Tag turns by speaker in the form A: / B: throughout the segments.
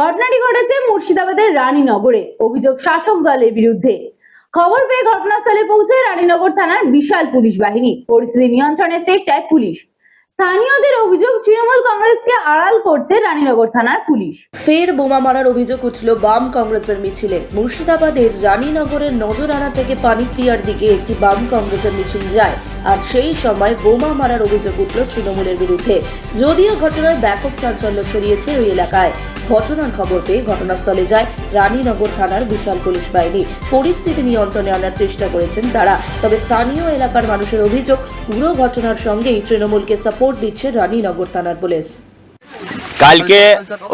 A: ঘটনাটি ঘটেছে মুর্শিদাবাদের রানীনগরে। অভিযোগ, শাসক দলের বিরুদ্ধে। খবর পেয়ে ঘটনাস্থলে পৌঁছায় রানীনগর থানার বিশাল পুলিশ বাহিনী। পরিস্থিতি নিয়ন্ত্রণের চেষ্টায় পুলিশ। স্থানীয়দের অভিযোগ, তৃণমূল কংগ্রেসকে আড়াল করছে রানীনগর থানার পুলিশ।
B: ফের বোমা মারার অভিযোগ উঠল বাম কংগ্রেসের মিছিলে। মুর্শিদাবাদের রানীনগরের নজরানা থেকে পানিপ্রিয়ার দিকে একটি বাম কংগ্রেসের মিছিল যায়। আর সেই সময় বোমা মারার অভিযোগ উঠল তৃণমূলের বিরুদ্ধে। যদিও ঘটনায় ব্যাপক চাঞ্চল্য ছড়িয়েছে ওই এলাকায়। ঘটনার খবর পেয়ে ঘটনাস্থলে যায় রানীনগর থানার বিশাল পুলিশ বাহিনী। পরিস্থিতি নিয়ন্ত্রণে আনার চেষ্টা করেছেন তারা। তবে স্থানীয় এলাকার মানুষের অভিযোগ, পুরো ঘটনার সঙ্গেই তৃণমূলকে সাপোর্ট দিচ্ছে রানীনগর থানার পুলিশ।
C: কালকে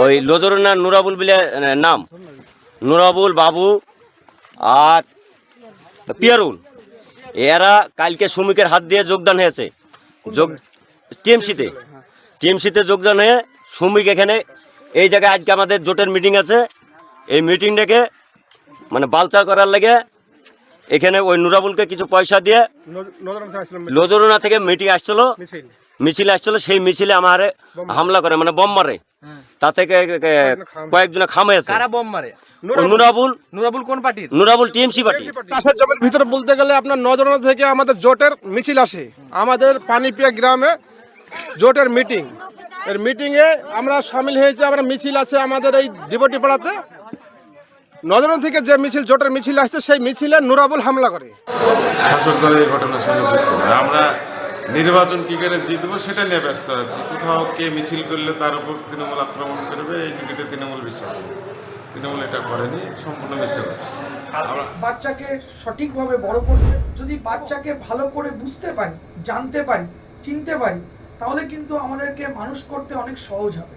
C: ওই লোজরনা নুরাবুল বলে নাম। নুরাবুল বাবু আর পিয়ারুল। এরা কালকে শ্রমিকের হাত দিয়ে যোগদান হয়েছে। যোগ টিএমসিতে। টিএমসিতে যোগদান হয়ে শ্রমিক এখানে এই জায়গায় আজকে আমাদের জোটের মিটিং আছে। এই মিটিং ডেকে মানে বালচার করার লাগে এখানে ওই নুরাবুলকে কিছু পয়সা দিয়ে লোজরনা থেকে মিটিং আসছিল।
D: মিছিল।
C: আসছিল সেই মিছিলে আমার হামলা করে মানে বম মারে। তা থেকে কয়েকজনে খাম। হয়েছে।
E: মারে?
C: নুরাবুল।
E: নুরাবুল। কোন পার্টির?
C: Nurabul TMC party.
D: চাষের জমির ভিতরে বলতে গেলে আপনার নজরানা থেকে আমাদের জোটের মিছিল আসে। আমাদের পানিপিয়া গ্রামে জোটের মিটিং। এর মিটিংয়ে আমরা সামিল হয়েছি আমরা মিছিল আছে আমাদের এই ডিবটি পাড়াতে নজরানা থেকে যে মিছিল জোটের মিছিল আসছে সেই মিছিলে নুরাবুল হামলা করে।
F: শাসক দলের এই ঘটনার সঙ্গে যুক্ত আমরা নির্বাচন কি করে জিতবো সেটা নিয়ে ব্যস্ত আছি। কোথাও কে মিছিল করলে তার উপর তৃণমূল আক্রমণ করবে এই নীতিতে তৃণমূল বিশ্বাস। তৃণমূল এটা করেনি সম্পূর্ণ মিথ্যে কথা।
G: বাচ্চাকে সঠিকভাবে বড় করতে যদি বাচ্চাকে ভালো করে বুঝতে পারি জানতে পারি চিনতে পারি তাহলে কিন্তু আমাদেরকে মানুষ করতে অনেক সহজ হবে।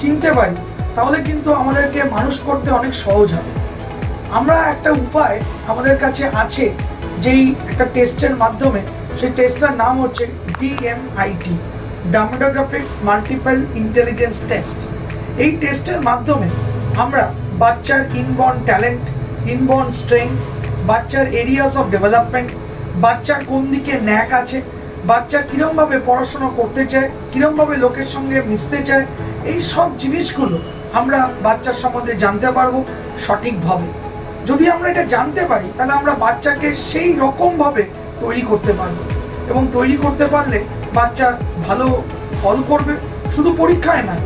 G: চিনতে পারি, তাহলে কিন্তু আমাদেরকে মানুষ করতে অনেক সহজ হবে। আমরা একটা উপায় আমাদের কাছে আছে, যেই একটা টেস্টের মাধ্যমে, সেই টেস্টটার নাম হচ্ছে DMIT dermatoglyphics multiple intelligence test এই টেস্টের মাধ্যমে আমরা বাচ্চার ইনবর্ন ট্যালেন্ট ইনবর্ন স্ট্রেংথস বাচ্চার এরিয়াস অফ ডেভেলপমেন্ট বাচ্চার কোন দিকে ন্যাক আছে, বাচ্চা কীরমভাবে পড়াশোনা করতে চায়, কীরমভাবে লোকের সঙ্গে মিশতে চায় এই সব জিনিসগুলো আমরা বাচ্চার সম্বন্ধে জানতে পারব সঠিকভাবে। যদি আমরা এটা জানতে পারি, তাহলে আমরা বাচ্চাকে সেই রকমভাবে তৈরি করতে পারব। এবং তৈরি করতে পারলে বাচ্চা ভালো ফল করবে, শুধু পরীক্ষায় না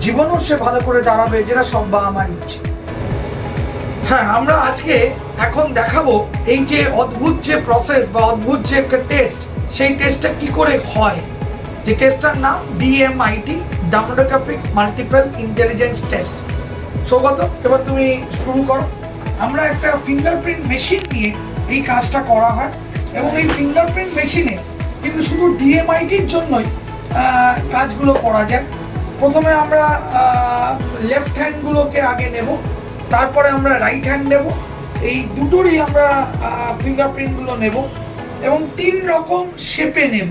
G: জীবনও সে ভালো করে দাঁড়াবে, যেটা সব বা আমার ইচ্ছে। হ্যাঁ আমরা আজকে এখন দেখাবো এই যে অদ্ভুত যে প্রসেস বা অদ্ভুত যে একটা টেস্ট সেই টেস্টটা কি করে হয়? যে টেস্টটার নাম DMIT dermatographics multiple intelligence test Saugata এবার তুমি শুরু করো। আমরা একটা ফিঙ্গারপ্রিন্ট মেশিন নিয়ে এই কাজটা করা হয় এবং এই ফিঙ্গারপ্রিন্ট মেশিনে কিন্তু শুধু ডিএমআইটির জন্যই কাজগুলো করা যায়। প্রথমে আমরা লেফট হ্যান্ডগুলোকে আগে নেব, তারপরে আমরা রাইট হ্যান্ড নেব। এই দুটোরই আমরা ফিঙ্গারপ্রিন্টগুলো নেব এবং তিন রকম শেপে নেব।